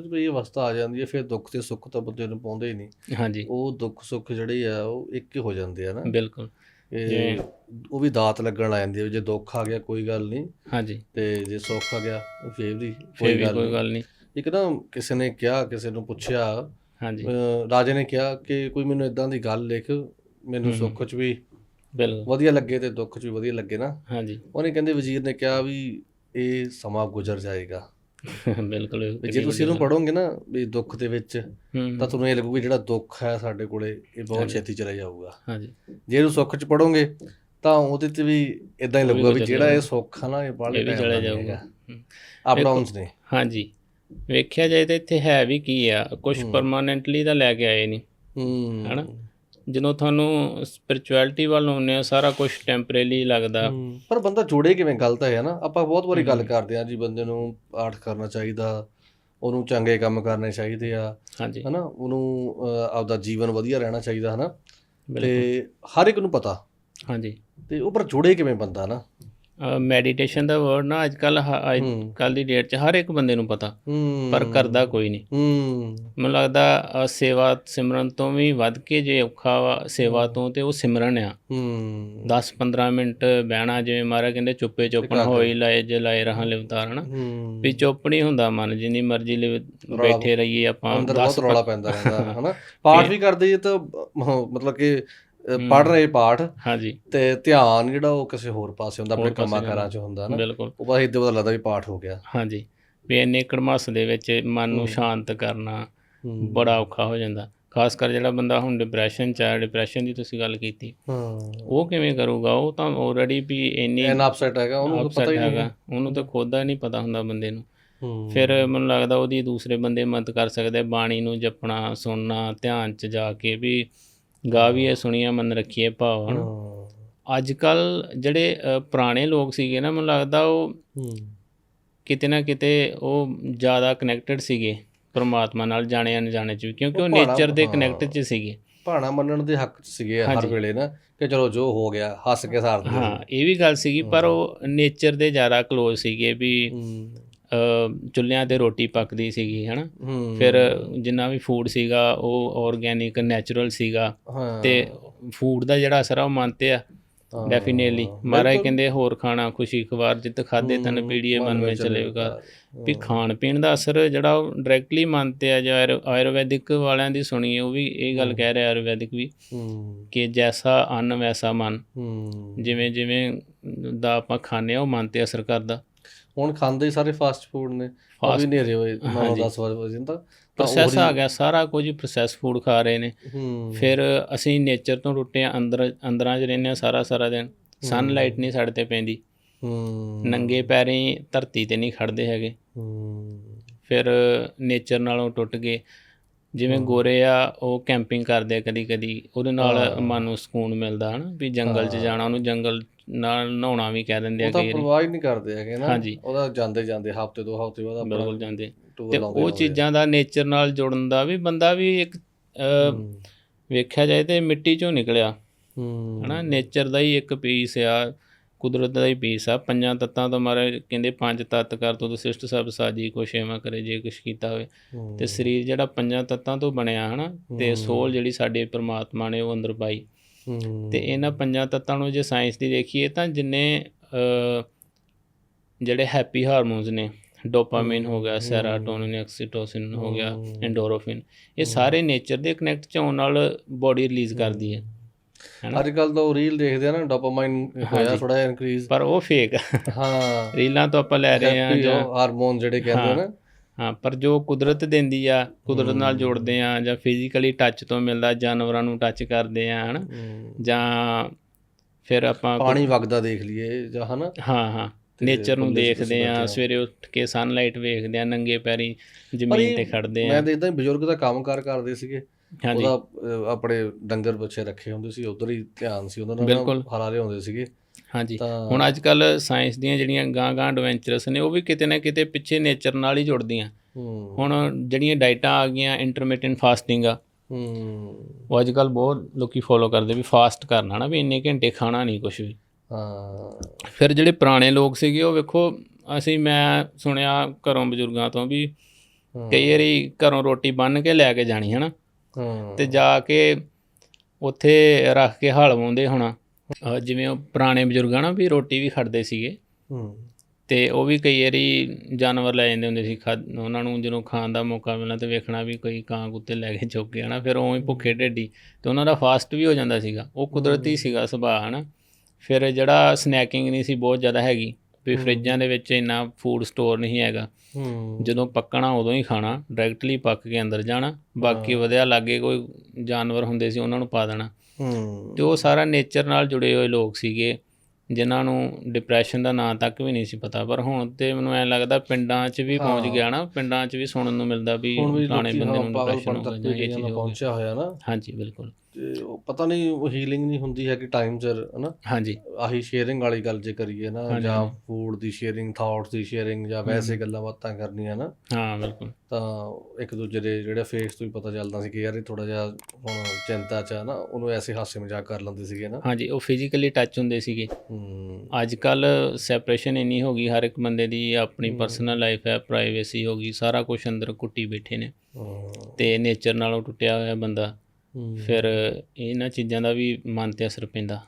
ਨੇ ਵੀ ਇਹ ਅਵਸਥਾ ਆ ਜਾਂਦੀ ਹੈ ਫਿਰ ਦੁੱਖ ਤੇ ਸੁੱਖ ਤਾਂ ਬੰਦੇ ਨੂੰ ਪਾਉਂਦੇ ਹੀ ਨਹੀਂ। ਹਾਂਜੀ। ਉਹ ਦੁੱਖ ਸੁੱਖ ਜਿਹੜੇ ਆ ਉਹ ਇੱਕ ਹੀ ਹੋ ਜਾਂਦੇ ਆ ਨਾ। ਬਿਲਕੁਲ। ਇਹ ਉਹ ਵੀ ਦਾਤ ਲੱਗਣ ਆ ਜਾਂਦੀ ਹੈ ਜੇ ਦੁੱਖ ਆ ਗਿਆ ਕੋਈ ਗੱਲ ਨਹੀਂ। ਹਾਂਜੀ। ਤੇ ਜੇ ਸੁੱਖ ਆ ਗਿਆ ਫੇਰ ਵੀ ਕੋਈ ਗੱਲ ਕੋਈ ਨਹੀਂ। ਗੱਲ ਨਹੀਂ। ਇੱਕ ਨਾ ਕਿਸੇ ਨੇ ਕਿਹਾ ਕਿਸੇ ਨੂੰ ਪੁੱਛਿਆ ਹਾਂਜੀ। ਰਾਜੇ ਨੇ ਕਿਹਾ ਕਿ ਕੋਈ ਮੈਨੂੰ ਇਦਾਂ ਦੀ ਗੱਲ ਲਿਖ ਮੈਨੂੰ। ਸੁੱਖ 'ਚ ਵੀ ਬਿਲਕੁਲ। ਵਧੀਆ ਲੱਗੇ ਤੇ ਦੁੱਖ 'ਚ ਵੀ ਵਧੀਆ ਲੱਗੇ ਨਾ। ਹਾਂਜੀ। ਉਹਨੇ ਕਹਿੰਦੇ ਵਜ਼ੀਰ ਨੇ ਕਿਹਾ ਵੀ ਇਹ ਸਮਾਂ ਗੁਜ਼ਰ ਜਾਏਗਾ। ਬਿਲਕੁਲ ਜੇ ਤੁਸੀਂ ਇਹਨੂੰ ਪੜੋਗੇ ਨਾ ਵੀ ਦੁੱਖ ਦੇ ਵਿੱਚ ਹੂੰ ਤਾਂ ਤੁਹਾਨੂੰ ਇਹ ਲੱਗੂਗਾ ਜਿਹੜਾ ਦੁੱਖ ਹੈ ਸਾਡੇ ਕੋਲੇ ਇਹ ਬਹੁਤ। ਛੇਤੀ ਚਲਾ ਜਾਊਗਾ ਹਾਂਜੀ ਜੇ ਇਹਨੂੰ ਸੁੱਖ 'ਚ ਪੜੋਗੇ ਤਾਂ ਉਹਦੇ ਤੇ ਵੀ ਇਦਾਂ ਹੀ ਲੱਗੂਗਾ ਵੀ ਜਿਹੜਾ ਇਹ। ਸੁੱਖ ਆ ਨਾ ਇਹ ਇਹ ਵੀ ਚਲੇ ਜਾਊਗਾ। ਹੂੰ। ਅਪ ਡਾਊਨਸ ਨੇ ਹਾਂਜੀ ਵੇਖਿਆ ਜਾਏ ਤਾਂ ਇੱਥੇ ਹੈ ਵੀ ਕੀ ਆ ਕੁਝ ਹੂੰ। ਪਰਮਾਨੈਂਟਲੀ ਤਾਂ ਲੈ ਕੇ ਆਏ ਨਹੀਂ ਹੂੰ ਹਨਾ? ਜਦੋਂ ਤੁਹਾਨੂੰ ਸਪਿਰਚੁਅਲਿਟੀ ਵੱਲ ਆਉਂਦੇ ਆ ਸਾਰਾ ਕੁਝ ਟੈਂਪਰੇਰੀ ਲੱਗਦਾ। ਪਰ ਬੰਦਾ ਜੋੜੇ ਕਿਵੇਂ? ਗਲਤ ਹੈ ਨਾ। ਆਪਾਂ ਬਹੁਤ ਵਾਰੀ ਗੱਲ। ਕਰਦੇ ਆ ਜੀ ਬੰਦੇ ਨੂੰ ਪਾਠ ਕਰਨਾ ਚਾਹੀਦਾ ਉਹਨੂੰ ਚੰਗੇ ਕੰਮ ਕਰਨੇ ਚਾਹੀਦੇ ਆ ਹਾਂਜੀ। ਹਨਾ? ਉਹਨੂੰ ਆਪਦਾ ਜੀਵਨ ਵਧੀਆ ਰਹਿਣਾ ਚਾਹੀਦਾ ਹਨਾ? ਤੇ ਹਰ ਇੱਕ ਨੂੰ ਪਤਾ। ਹਾਂਜੀ। ਤੇ ਉਹ ਪਰ ਜੋੜੇ ਕਿਵੇਂ ਬੰਦਾ ਨਾ ਮੈਡੀਟੇਸ਼ਨ ਦਾ ਵਰਡ ਨਾ ਅੱਜ ਕੱਲ ਅੱਜ ਕੱਲ ਦੀ ਡੇਟ 'ਚ ਹਰ ਇੱਕ ਬੰਦੇ ਨੂੰ ਪਤਾ ਪਰ ਕਰਦਾ ਕੋਈ ਨਹੀਂ। ਮੈਨੂੰ ਲੱਗਦਾ ਸੇਵਾ ਸਿਮਰਨ ਤੋਂ ਵੀ ਵੱਧ ਕੇ ਜੇ ਔਖਾ ਸੇਵਾ ਤੋਂ ਤੇ ਉਹ ਸਿਮਰਨ ਆ। ਹੂੰ। 10-15 ਮਿੰਟ ਬਹਿਣਾ ਜਿਵੇਂ ਮਹਾਰਾਜ ਕਹਿੰਦੇ ਚੁੱਪੇ ਚੁੱਪਣ। ਹੋਈ ਲਾਏ ਜੇ ਲਾਏ ਰਹਾਂ ਲਿਵਤਾਰ ਹਨਾ? ਵੀ ਚੁੱਪ ਨਹੀਂ ਹੁੰਦਾ ਮਨ ਜਿੰਨੀ ਮਰਜ਼ੀ ਬੈਠੇ ਰਹੀਏ ਆਪਾਂ ਅੰਦਰ 10 ਬਹੁਤ ਰੌਲਾ ਪੈਂਦਾ ਰਹਿੰਦਾ ਹਨਾ? ਪਾਠ ਵੀ ਕਰਦੇ ਜੀ ਤਾਂ ਮਤਲਬ ਕਿ ਪੜ ਰਹੇ ਪਾਠ ਹਾਂਜੀ। ਤੇ ਧਿਆਨ ਜਿਹੜਾ ਉਹ ਕਿਸੇ ਹੋਰ ਪਾਸੇ ਹੁੰਦਾ ਆਪਣੇ ਕੰਮਾਂ। ਕਾਰਾਂ 'ਚ ਹੁੰਦਾ ਨਾ। ਬਿਲਕੁਲ। ਉਹ ਬਸ ਇੱਦਾਂ ਪਤਾ ਲੱਗਦਾ ਵੀ ਪਾਠ ਹੋ ਗਿਆ। ਹਾਂਜੀ। ਵੀ ਇੰਨੇ ਕੜਮਾਸ ਦੇ ਵਿੱਚ ਮਨ ਨੂੰ। ਸ਼ਾਂਤ ਕਰਨਾ। ਬੜਾ ਔਖਾ ਹੋ ਜਾਂਦਾ। ਖਾਸ ਕਰ ਜਿਹੜਾ ਬੰਦਾ ਹੁਣ ਡਿਪਰੈਸ਼ਨ ਚ ਆ ਡਿਪਰੈਸ਼ਨ ਦੀ ਤੁਸੀਂ ਗੱਲ ਕੀਤੀ। ਹਾਂ। ਉਹ ਕਿਵੇਂ ਕਰੂਗਾ? ਉਹ ਤਾਂ ਆਲਰੇਡੀ ਵੀ ਇੰਨੀ ਐਨ ਅਪਸੈਟ ਹੈਗਾ ਉਹਨੂੰ ਤਾਂ ਪਤਾ ਹੀ ਨਹੀਂ ਹੈਗਾ। ਉਹਨੂੰ ਤਾਂ ਖੁਦ ਦਾ ਨਹੀਂ ਪਤਾ ਹੁੰਦਾ ਬੰਦੇ ਨੂੰ। ਫਿਰ ਮੈਨੂੰ ਲੱਗਦਾ ਉਹਦੀ ਦੂਸਰੇ ਬੰਦੇ ਮਦਦ ਕਰ ਸਕਦੇ ਬਾਣੀ ਨੂੰ ਜਪਣਾ ਸੁਣਨਾ ਧਿਆਨ ਚ ਜਾ ਕੇ ਵੀ ਗਾ ਵੀ ਇਹ ਸੁਣੀਆਂ ਮਨ ਰੱਖੀਏ ਭਾਵ ਹਨ। ਅੱਜ ਕੱਲ ਜਿਹੜੇ ਪੁਰਾਣੇ ਲੋਕ ਸੀਗੇ ਨਾ ਮੈਨੂੰ ਲੱਗਦਾ ਉਹ ਕਿਤੇ ਨਾ ਕਿਤੇ ਉਹ ਜ਼ਿਆਦਾ ਕਨੈਕਟਡ ਸੀਗੇ ਪਰਮਾਤਮਾ ਨਾਲ ਜਾਣੇ ਅਣਜਾਣੇ ਚ ਵੀ ਕਿਉਂਕਿ ਉਹ ਨੇਚਰ ਦੇ। ਕਨੈਕਟ ਚ ਸੀਗੇ ਭਾਣਾ ਮੰਨਣ ਦੇ ਹੱਕ 'ਚ ਸੀਗੇ ਹਰ। ਵੇਲੇ ਨਾ ਕਿ ਚਲੋ ਜੋ ਹੋ ਗਿਆ ਹੱਸ ਕੇ ਸਾਰ ਦਿਓ ਹਾਂ ਇਹ ਵੀ ਗੱਲ ਸੀਗੀ ਪਰ ਉਹ ਨੇਚਰ ਦੇ ਜ਼ਿਆਦਾ ਕਲੋਜ਼ ਸੀਗੇ ਵੀ ਚੁੱਲ੍ਹਿਆਂ ਤੇ ਰੋਟੀ ਪੱਕਦੀ ਸੀਗੀ ਹਨਾ? ਫਿਰ ਜਿੰਨਾ ਵੀ ਫੂਡ ਸੀਗਾ ਉਹ ਆਰਗੇਨਿਕ ਨੈਚੁਰਲ ਸੀਗਾ। ਤੇ ਫੂਡ ਦਾ ਜਿਹੜਾ ਅਸਰ ਆ ਉਹ ਮੰਨਤੇ ਆ। ਡੈਫੀਨੇਟਲੀ ਮਹਾਰਾਜ। ਕਹਿੰਦੇ ਹੋਰ ਖਾਣਾ ਖੁਸ਼ੀ ਖਵਾਰ ਜਿੱਤ ਖਾਦੇ ਤਨ ਪੀੜੀਏ ਮਨ ਵਿੱਚ ਚਲੇਗਾ। ਵੀ ਖਾਣ ਪੀਣ ਦਾ ਅਸਰ ਜਿਹੜਾ ਉਹ ਡਾਇਰੈਕਟਲੀ ਮੰਨਤੇ ਆ ਜੋ ਆਯੁਰ- ਆਯੁਰਵੈਦਿਕ ਵਾਲਿਆਂ ਦੀ ਸੁਣੀ ਉਹ ਵੀ ਇਹ ਗੱਲ। ਕਹਿ ਰਿਹਾ ਆਯੁਰਵੈਦਿਕ ਵੀ ਕਿ ਜੈਸਾ ਅੰਨ ਵੈਸਾ ਮਨ। ਜਿਵੇਂ ਜਿਵੇਂ ਦਾ ਆਪਾਂ ਖਾਂਦੇ ਆ ਉਹ ਮਨ ਤੇ ਅਸਰ ਕਰਦਾ। ਹੁਣ ਖਾਂਦੇ ਹੀ ਸਾਰੇ ਫਾਸਟ ਫੂਡ ਨੇ। ਉਹ ਵੀ ਨੇਰੇ ਹੋਏ 9 ਹਾਂਜੀ। 10 ਵਜੇ ਤਾਂ। ਤਾਂ ਪ੍ਰੋਸੈਸ ਆ ਗਿਆ ਸਾਰਾ ਕੁਝ ਪ੍ਰੋਸੈਸ ਫੂਡ ਖਾ ਰਹੇ ਨੇ। ਫਿਰ ਅਸੀਂ ਨੇਚਰ ਤੋਂ ਟੁੱਟੇ ਆ ਅੰਦਰ ਅੰਦਰਾਂ 'ਚ ਰਹਿੰਦੇ ਆ ਸਾਰਾ ਸਾਰਾ ਦਿਨ। ਸਨਲਾਈਟ ਨਹੀਂ ਸਾਡੇ ਤੇ ਪੈਂਦੀ। ਨੰਗੇ ਪੈਰੀਂ ਧਰਤੀ ਤੇ ਨਹੀਂ ਖੜਦੇ ਹੈਗੇ। ਫਿਰ ਨੇਚਰ ਨਾਲੋਂ ਟੁੱਟ ਗਏ। ਜਿਵੇਂ ਗੋਰੇ ਆ ਉਹ ਕੈਂਪਿੰਗ ਕਰਦੇ ਆ ਕਦੀ ਕਦੀ ਉਹਦੇ ਨਾਲ। ਮਨ ਨੂੰ ਸਕੂਨ ਮਿਲਦਾ ਹਨਾ ਵੀ ਜੰਗਲ 'ਚ। ਜਾਣਾ ਉਹਨੂੰ ਜੰਗਲ ਨਾਲ ਨਹਾਉਣਾ ਵੀ ਕਹਿ ਦਿੰਦੇ ਆ ਉਹ ਤਾਂ ਪਰਵਾਹ ਹੀ ਨਹੀਂ ਕਰਦੇ ਹੈਗੇ ਨਾ। ਉਹਦਾ ਜਾਂਦੇ ਜਾਂਦੇ ਹਫ਼ਤੇ ਦੋ ਹਫ਼ਤੇ ਬਾਅਦ ਆਪਣਾ ਬਿਲਕੁਲ ਜਾਂਦੇ ਤੇ ਉਹ। ਚੀਜ਼ਾਂ ਦਾ ਨੇਚਰ ਨਾਲ ਜੁੜਨ ਦਾ ਵੀ ਬੰਦਾ ਵੀ ਇੱਕ ਵੇਖਿਆ ਜਾਏ ਤੇ ਮਿੱਟੀ 'ਚੋਂ ਨਿਕਲਿਆ ਹੂੰ ਹਨਾ ਨੇਚਰ ਦਾ ਹੀ ਇੱਕ ਪੀਸ ਆ ਕੁਦਰਤ ਦਾ ਹੀ ਪੀਸ ਆ। ਪੰਜਾਂ ਤੱਤਾਂ ਤੋਂ ਮਾਰੇ ਕਹਿੰਦੇ ਪੰਜ ਤੱਤ ਕਰ ਤੋ ਸਿਸ਼ਟ ਸਭ ਸਾਜੀ ਕੋ ਛੇਵਾਂ ਕਰੇ ਜੇ ਕੁਛ ਕੀਤਾ ਹੋਵੇ। ਤੇ ਸਰੀਰ ਜਿਹੜਾ ਪੰਜਾਂ ਤੱਤਾਂ ਤੋਂ ਬਣਿਆ ਹਨਾ ਤੇ। ਸੋਲ ਜਿਹੜੀ ਸਾਡੇ ਪ੍ਰਮਾਤਮਾ ਨੇ ਉਹ ਅੰਦਰ ਪਾਈ। ਤੇ ਇਹਨਾਂ ਪੰਜਾਂ ਤੱਤਾਂ ਨੂੰ ਜੇ ਸਾਇੰਸ ਦੀ ਦੇਖੀਏ ਤਾਂ ਜਿੰਨੇ ਜਿਹੜੇ ਹੈਪੀ ਹਾਰਮੋਨਸ ਨੇ ਡੋਪਾਮਾਈਨ ਹੋ ਗਿਆ। ਸੈਰਾਟੋਨਿਨ ਐਕਸੀਟੋਸਿਨ ਹੋ ਗਿਆ। ਐਂਡੋਰਫਿਨ ਇਹ ਸਾਰੇ ਨੇਚਰ ਦੇ ਕਨੈਕਟ ਚ ਹੋਣ ਨਾਲ ਬੋਡੀ ਰਿਲੀਜ਼ ਕਰਦੀ ਹੈ। ਅੱਜ ਕੱਲ ਤਾਂ ਉਹ ਰੀਲ ਦੇਖਦੇ ਆ ਨਾ ਡੋਪਾਮਾਈਨ ਹੋਇਆ। ਥੋੜਾ ਜਿਹਾ ਇਨਕਰੀਜ਼ ਪਰ ਉਹ ਫੇਕ ਹਾਂ। ਰੀਲਾਂ ਤੋਂ ਆਪਾਂ ਲੈ ਰਹੇ ਆ ਜਾਂ ਹਾਰਮੋਨ ਜਿਹੜੇ ਕਹਿੰਦੇ। ਨਾ। ਹਾਂ ਪਰ ਜੋ ਕੁਦਰਤ ਦਿੰਦੀ ਆ ਕੁਦਰਤ ਨਾਲ। ਜੋੜਦੇ ਆ ਜਾਂ ਫਿਜ਼ੀਕਲੀ ਟੱਚ ਤੋਂ ਮਿਲਦਾ ਜਾਨਵਰਾਂ ਨੂੰ ਟੱਚ ਕਰਦੇ ਆ ਹਨਾ? ਜਾਂ ਫਿਰ ਆਪਾਂ ਪਾਣੀ ਵਗਦਾ ਦੇਖ ਲਈਏ ਜਾਂ ਹਨਾ। ਹਾਂ ਹਾਂ। ਨੇਚਰ ਨੂੰ ਦੇਖਦੇ ਆ। ਸਵੇਰੇ ਉੱਠ ਕੇ ਸਨਲਾਈਟ ਵੇਖਦੇ ਆ ਨੰਗੇ ਪੈਰੀ ਜ਼ਮੀਨ ਤੇ ਖੜਦੇ ਮੈਂ ਆ ਦੇਖਦਾ ਬਜ਼ੁਰਗ ਦਾ ਕੰਮਕਾਰ ਕਰਦੇ ਸੀਗੇ। ਉਹਦਾ ਆਪਣੇ ਡੰਗਰ ਬੱਚੇ ਰੱਖੇ ਹੁੰਦੇ ਸੀ ਉਧਰ ਹੀ ਧਿਆਨ ਸੀ ਉਹਨਾਂ ਨਾਲ। ਹਰਾ ਰਹੇ ਹੁੰਦੇ ਸੀਗੇ। ਹਾਂਜੀ। ਹੁਣ ਅੱਜ ਕੱਲ ਸਾਇੰਸ ਦੀਆਂ ਜਿਹੜੀਆਂ ਗਾਂ ਗਾਂ ਐਡਵੈਂਚਰਸ ਨੇ ਉਹ ਵੀ ਕਿਤੇ ਨਾ ਕਿਤੇ ਪਿੱਛੇ ਨੇਚਰ ਨਾਲ ਹੀ ਜੁੜਦੀਆਂ। ਹੁਣ ਜਿਹੜੀਆਂ ਡਾਈਟਾਂ ਆ ਗਈਆਂ ਇੰਟਰਮਿਟੈਂਟ ਫਾਸਟਿੰਗ ਆ ਉਹ ਅੱਜ ਕੱਲ ਬਹੁਤ ਲੋਕੀ ਫੋਲੋ ਕਰਦੇ ਵੀ ਫਾਸਟ ਕਰਨਾ ਨਾ ਵੀ ਇੰਨੇ ਘੰਟੇ ਖਾਣਾ ਨਹੀਂ ਕੁਝ ਵੀ। ਹਾਂ। ਫਿਰ ਜਿਹੜੇ ਪੁਰਾਣੇ ਲੋਕ ਸੀਗੇ ਉਹ ਵੇਖੋ ਅਸੀਂ ਮੈਂ ਸੁਣਿਆ ਘਰੋਂ ਬਜ਼ੁਰਗਾਂ ਤੋਂ ਵੀ ਕਈ ਵਾਰੀ ਘਰੋਂ ਰੋਟੀ ਬੰਨ ਕੇ ਲੈ ਕੇ ਜਾਣੀ ਹਨਾ? ਹੂੰ, ਤੇ ਜਾ ਕੇ ਉੱਥੇ ਰੱਖ ਕੇ ਹਲ ਵਾਉਂਦੇ ਹੋਣਾ। ਜਿਵੇਂ ਉਹ ਪੁਰਾਣੇ ਬਜ਼ੁਰਗਾਂ ਨਾ ਵੀ ਰੋਟੀ ਵੀ ਖੜਦੇ ਸੀਗੇ। ਤੇ ਉਹ ਵੀ ਕਈ ਵਾਰੀ ਜਾਨਵਰ ਲੈ ਜਾਂਦੇ ਹੁੰਦੇ ਸੀ ਉਹਨਾਂ ਨੂੰ ਜਦੋਂ ਖਾਣ ਦਾ ਮੌਕਾ ਮਿਲਣਾ ਤੇ ਵੇਖਣਾ ਵੀ ਕੋਈ ਕਾਂ ਕੁੱਤੇ ਲੈ ਕੇ ਚੁੱਕ ਗਿਆ ਨਾ ਫਿਰ ਉਵੇਂ ਭੁੱਖੇ ਢਿੱਡੀ। ਤੇ ਉਹਨਾਂ ਦਾ ਫਾਸਟ ਵੀ ਹੋ ਜਾਂਦਾ ਸੀਗਾ। ਉਹ ਕੁਦਰਤੀ ਸੀਗਾ ਸੁਭਾਅ ਹਨਾ। ਫਿਰ ਜਿਹੜਾ ਸਨੈਕਿੰਗ ਨਹੀਂ ਸੀ ਬਹੁਤ ਜ਼ਿਆਦਾ ਹੈਗੀ। ਵੀ ਫਰਿੱਜਾਂ ਦੇ ਵਿੱਚ ਇੰਨਾ ਫੂਡ ਸਟੋਰ ਨਹੀਂ ਹੈਗਾ। ਜਦੋਂ ਪੱਕਣਾ ਉਦੋਂ ਹੀ ਖਾਣਾ ਡਾਇਰੈਕਟਲੀ ਪੱਕ ਕੇ ਅੰਦਰ ਜਾਣਾ। ਬਾਕੀ ਵਧਿਆ ਲਾਗੇ ਕੋਈ ਜਾਨਵਰ ਹੁੰਦੇ ਸੀ ਉਹਨਾਂ ਨੂੰ ਪਾ ਦੇਣਾ। ਤੇ ਉਹ ਸਾਰਾ ਨੇਚਰ ਨਾਲ ਜੁੜੇ ਹੋਏ ਲੋਕ ਸੀਗੇ ਜਿਨ੍ਹਾਂ ਨੂੰ ਡਿਪਰੈਸ਼ਨ ਦਾ ਨਾਂ ਤੱਕ ਵੀ ਨਹੀਂ ਸੀ ਪਤਾ। ਪਰ ਹੁਣ ਤੇ ਮੈਨੂੰ ਐ ਲੱਗਦਾ ਪਿੰਡਾਂ 'ਚ ਵੀ ਪਹੁੰਚ। ਗਿਆ ਨਾ ਪਿੰਡਾਂ 'ਚ ਵੀ ਸੁਣਨ ਨੂੰ ਮਿਲਦਾ ਵੀ ਲੋਕੀ ਬੰਦੇ ਨੂੰ ਡਿਪਰੈਸ਼ਨ ਹੋ ਗਿਆ ਇਹ ਚੀਜ਼ ਪਹੁੰਚਿਆ ਹੋਇਆ ਨਾ। ਹਾਂਜੀ ਬਿਲਕੁਲ। ਤੇ ਉਹ ਪਤਾ ਨਹੀਂ ਉਹ ਹੀਲਿੰਗ ਨਹੀਂ ਹੁੰਦੀ ਹੈ ਕਿ ਟਾਈਮ ਸਿਰ ਹਨਾ? ਹਾਂਜੀ। ਆਹੀ ਸ਼ੇਅਰਿੰਗ ਵਾਲੀ ਗੱਲ ਜੇ ਕਰੀਏ ਨਾ ਜਾਂ। ਫੂਡ ਦੀ ਸ਼ੇਅਰਿੰਗ ਥਾਟਸ ਦੀ ਸ਼ੇਅਰਿੰਗ ਜਾਂ ਵੈਸੇ ਗੱਲਾਂ ਬਾਤਾਂ ਕਰਨੀਆਂ ਨਾ ਹਾਂ ਬਿਲਕੁਲ। ਤਾਂ ਇੱਕ ਦੂਜੇ ਦੇ ਜਿਹੜੇ ਫੇਸ ਤੋਂ ਹੀ ਪਤਾ ਚੱਲਦਾ ਸੀ ਕਿ ਯਾਰ ਇਹ ਥੋੜਾ ਜਿਹਾ ਹੁਣ ਚਿੰਤਾ ਚ ਆ ਨਾ ਉਹਨੂੰ ਐਸੇ ਹਾਸੇ ਮਜ਼ਾਕ ਕਰ ਲੈਂਦੇ ਸੀਗੇ ਨਾ। ਹਾਂਜੀ ਉਹ ਫਿਜ਼ੀਕਲੀ ਟੱਚ ਹੁੰਦੇ ਸੀਗੇ। ਹੂੰ। ਅੱਜ ਕੱਲ ਸੈਪਰੇਸ਼ਨ ਇੰਨੀ ਹੋ ਗਈ ਹਰ ਇੱਕ ਬੰਦੇ ਦੀ ਆਪਣੀ ਪਰਸਨਲ ਲਾਈਫ ਹੈ ਪ੍ਰਾਈਵੇਸੀ ਹੋ ਗਈ ਸਾਰਾ ਕੁਝ ਅੰਦਰ ਕੁੱਟੀ ਬੈਠੇ ਨੇ। ਹੂੰ, ਤੇ ਨੇਚਰ ਨਾਲੋਂ ਟੁੱਟਿਆ ਹੋਇਆ ਬੰਦਾ। ਹੂੰ। ਫਿਰ ਇਹਨਾਂ ਚੀਜ਼ਾਂ ਦਾ ਵੀ ਮਨ ਤੇ ਅਸਰ ਪੈਂਦਾ।